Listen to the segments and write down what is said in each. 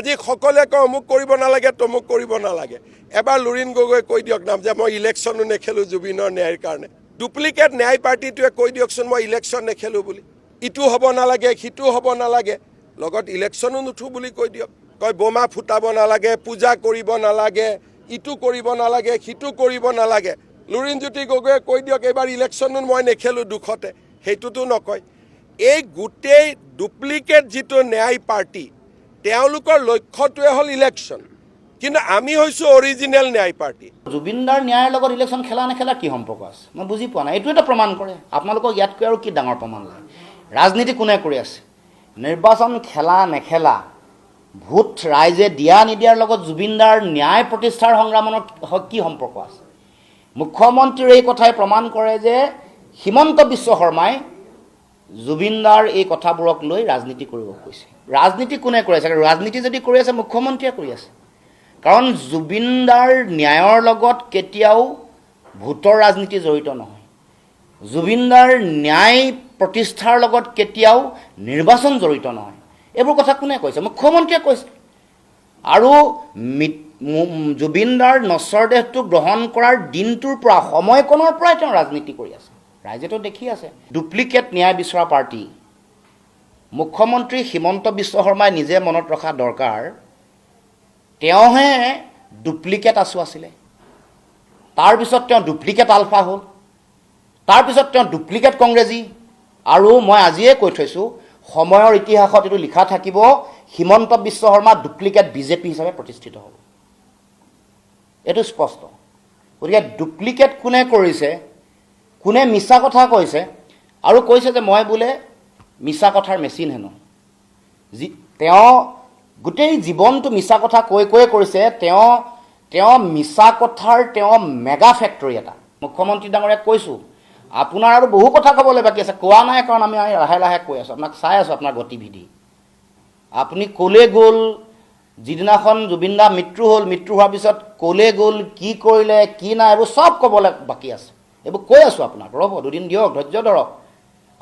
আজি সকলোৱে কয়, অমুক কৰিব নালাগে, তমুক কৰিব নালাগে। এবাৰ লুৰিণ গগৈ কৈ দিয়ক নাম যে মই ইলেকশ্যনো নেখেলোঁ জুবিনৰ ন্যায়ৰ কাৰণে। ডুপ্লিকেট ন্যায় পাৰ্টিটোৱে কৈ দিয়কচোন, মই ইলেকশ্যন নেখেলোঁ বুলি। ইটো হ'ব নালাগে, সিটো হ'ব নালাগে। লগত ইলেকশ্যনো নুঠো বুলি কৈ দিয়ক। কয়, বোমা ফুটাব নালাগে, পূজা কৰিব নালাগে, ইটো কৰিব নালাগে, সিটো কৰিব নালাগে। লুৰিণজ্যোতি গগৈয়ে কৈ দিয়ক, এইবাৰ ইলেকশ্যনো মই নেখেলোঁ দুখতে, সেইটোতো নকয়। এই গোটেই ডুপ্লিকেট যিটো ন্যায় পাৰ্টি তেওঁলোকৰ লক্ষ্যটোৱে হ'ল ইলেকশ্যন কিন্তু আমি হৈছোঁ অৰিজিনেল ন্যায় পাৰ্টি। জুবিনদাৰ ন্যায়ৰ লগত ইলেকশ্যন খেলা নেখেলা কি সম্পৰ্ক আছে? মই বুজি পোৱা নাই। এইটোৱেতো প্ৰমাণ কৰে। আপোনালোকক ইয়াতকৈ আৰু কি ডাঙৰ প্ৰমাণ লাগে? ৰাজনীতি কোনে কৰি আছে? নিৰ্বাচন খেলা নেখেলা, ভোট ৰাইজে দিয়া নিদিয়াৰ লগত জুবিনদাৰ ন্যায় প্ৰতিষ্ঠাৰ সংগ্ৰামৰ কি সম্পৰ্ক আছে? মুখ্যমন্ত্ৰীৰ এই কথাই প্ৰমাণ কৰে যে হিমন্ত বিশ্ব শৰ্মাই জুবিনদাৰ এই কথাবোৰক লৈ ৰাজনীতি কৰিব কৈছে। ৰাজনীতি কোনে কৰি আছে? ৰাজনীতি যদি কৰি আছে মুখ্যমন্ত্ৰীয়ে কৰি আছে। কাৰণ জুবিনদাৰ ন্যায়ৰ লগত কেতিয়াও ভোটৰ ৰাজনীতি জড়িত নহয়। জুবিনদাৰ ন্যায় প্ৰতিষ্ঠাৰ লগত কেতিয়াও নিৰ্বাচন জড়িত নহয়। এইবোৰ কথা কোনে কৈছে? মুখ্যমন্ত্ৰীয়ে কৈছে। আৰু জুবিনদাৰ নশ্বৰ দেহটো গ্ৰহণ কৰাৰ দিনটোৰ পৰা সময়কণৰ পৰাই তেওঁ ৰাজনীতি কৰি আছে। ৰাইজেতো দেখি আছে। ডুপ্লিকেট ন্যায় বিচৰা পাৰ্টি মুখ্যমন্ত্ৰী হিমন্ত বিশ্ব শৰ্মাই নিজে মনত ৰখা দৰকাৰ তেওঁহে ডুপ্লিকেট আছু আছিলে। তাৰপিছত তেওঁ ডুপ্লিকেট আলফা হ'ল। তাৰপিছত তেওঁ ডুপ্লিকেট কংগ্ৰেছী। আৰু মই আজিয়ে কৈ থৈছোঁ সময়ৰ ইতিহাসত এইটো লিখা থাকিব হিমন্ত বিশ্ব শৰ্মা ডুপ্লিকেট বিজেপি হিচাপে প্ৰতিষ্ঠিত হ'ব। এইটো স্পষ্ট। গতিকে ডুপ্লিকেট কোনে কৰিছে? কোনে মিছা কথা কৈছে আৰু কৈছে যে মই বোলে মিছা কথাৰ মেচিন হেনো। যি তেওঁ গোটেই জীৱনটো মিছা কথা কৈ কৈয়ে কৰিছে তেওঁ তেওঁ মিছা কথাৰ তেওঁ মেগা ফেক্টৰী এটা। মুখ্যমন্ত্ৰী ডাঙৰীয়াক কৈছোঁ আপোনাৰ আৰু বহু কথা ক'বলৈ বাকী আছে কোৱা নাই কাৰণ আমি লাহে লাহে কৈ আছোঁ আপোনাক চাই আছোঁ আপোনাৰ গতিবিধি। আপুনি ক'লে গ'ল যিদিনাখন জুবিন দা মৃত্যু হ'ল মৃত্যু হোৱাৰ পিছত ক'লে গ'ল কি কৰিলে কি নাই এইবোৰ চব ক'বলৈ বাকী আছে। এইবোৰ কৈ আছোঁ আপোনাক। ৰ'ব, দুদিন দিয়ক, ধৈৰ্য ধৰক।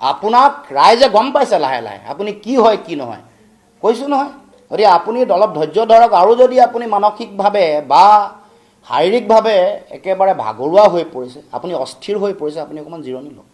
আপোনাক ৰাইজে গম পাইছে লাহে লাহে, আপুনি কি হয়, কি নহয়। কৈছোঁ নহয়, গতিকে আপুনি অলপ ধৈৰ্য ধৰক, আৰু যদি আপুনি মানসিকভাৱে বা শাৰীৰিকভাৱে একেবাৰে ভাগৰুৱা হৈ পৰিছে, আপুনি অস্থিৰ হৈ পৰিছে, আপুনি অকণমান জিৰণি লওক।